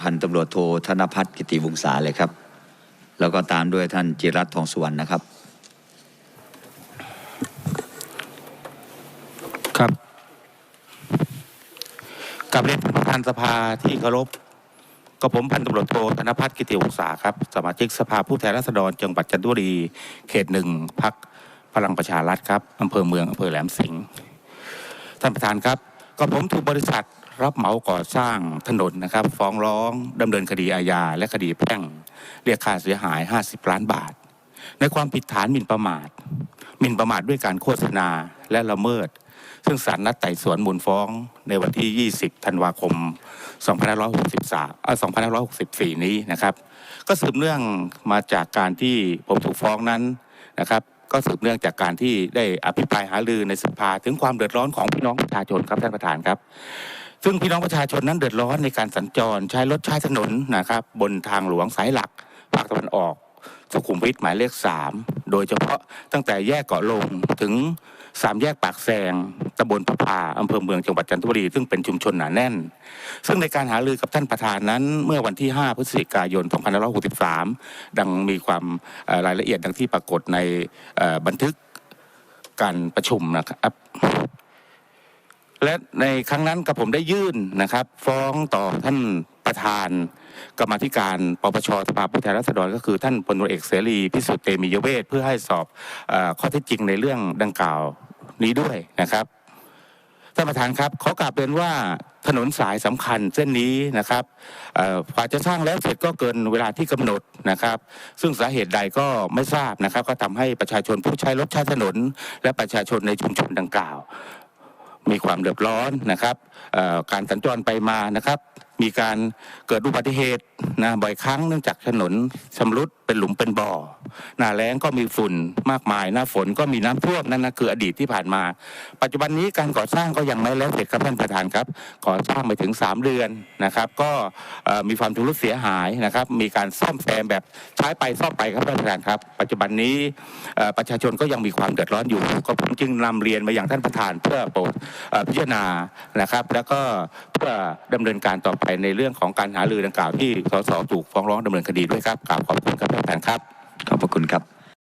พันตำรวจโทธนพัฒน์กิติวงศาเลยครับ แล้วก็ตามด้วยท่านจิรัตน์ทองสุวรรณนะครับ ครับกับเรียนท่านประธานสภาที่เคารพกับผมพันตำรวจโทธนพัฒน์กิติวงศาครับ สมาชิกสภาผู้แทนราษฎรจังหวัดจันทบุรี เขตหนึ่งพักพลังประชารัฐครับอำเภอเมืองอำเภอแหลมสิงห์ท่านประธานครับก็ผมถูกบริษัท รับเหมาก่อสร้างถนนนะครับ ฟ้องร้องดำเนินคดีอาญาและคดีแพ่ง เรียกค่าเสียหาย 50 ล้านบาท ในความผิดฐานหมิ่นประมาทหมิ่นประมาทด้วยการโฆษณาและละเมิด ซึ่งศาลนัดไต่สวนมูลฟ้องในวันที่ 20 ธันวาคม 2563เอ่อ2564 นี้นะครับ ก็สืบเนื่องมาจากการที่ผมถูกฟ้องนั้นนะครับก็สืบเนื่องจากการที่ได้อภิปรายหารือในสภาถึงความเดือดร้อนของพี่น้องประชาชนครับท่านประธานครับ ซึ่งพี่น้องประชาชนนั้นเดือดร้อนในการสัญจรใช้รถใช้ถนนนะครับ บนทางหลวงสายหลักภาคตะวันออก สุขุมวิทหมายเลขสามโดยเฉพาะตั้งแต่แยกเกาะลงถึงสามแยกปากแซงตำบลพระพาอำเภอเมืองจังหวัดจันทบุรี ซึ่งเป็นชุมชนหนาแน่น ซึ่งในการหารือกับท่านประธานนั้น เมื่อวันที่ 5 พฤศจิกายน 2563 ดังมีความรายละเอียดดังที่ปรากฏในบันทึกการประชุมนะครับ และในครั้งนั้นกับผมได้ยื่นนะครับ ฟ้องต่อท่านประธาน กรรมธิการปปชสภาผู้แทนราษฎรก็คือท่านพลเอกเสรีพิสุทธิ์เตมียเวทเพื่อให้สอบอข้อเท็จจริงในเรื่องดังกล่าวนี้ด้วยนะครับท่านประธานครับขอกราบเรียนว่าถนนสายสำคัญเส้นนี้นะครับอ่อกว่าจะสร้างแล้วเสร็จก็เกินเวลาที่กำหนดนะครับ ซึ่งสาเหตุใดก็ไม่ทราบนะครับ ก็ทำให้ประชาชนผู้ใช้รถใช้ถนน และประชาชนในชุมชนดังกล่าว มีความเดือดร้อนนะครับการสัญจรไปมานะครับ มีการเกิดอุบัติเหตุนะบ่อยครั้งเนื่องจากถนนชำรุดเป็นหลุมเป็นบ่อ หน้าแล้งก็มีฝุ่นมากมาย หน้าฝนก็มีน้ำท่วมนั่นนะคืออดีตที่ผ่านมา ปัจจุบันนี้การก่อสร้างก็ยังไม่แล้วเสร็จครับท่านประธานครับก่อสร้างไปถึง 3 เดือนนะครับ ก็มีความทุรุดเสียหายนะครับ มีการซ่อมแซมแบบใช้ไปซ่อมไปครับท่านประธานครับ ปัจจุบันนี้ประชาชนก็ยังมีความเดือดร้อนอยู่ ก็ผมจึงนำเรียนมาอย่างท่านประธานเพื่อโปรดพิจารณานะครับ แล้วก็เพื่อดำเนินการต่อไปในเรื่องของการหารือดังกล่าวที่สสถูกฟ้องร้องดำเนินคดีด้วยครับกราบขอบคุณครับท่านประธานครับ ขอบพระคุณครับ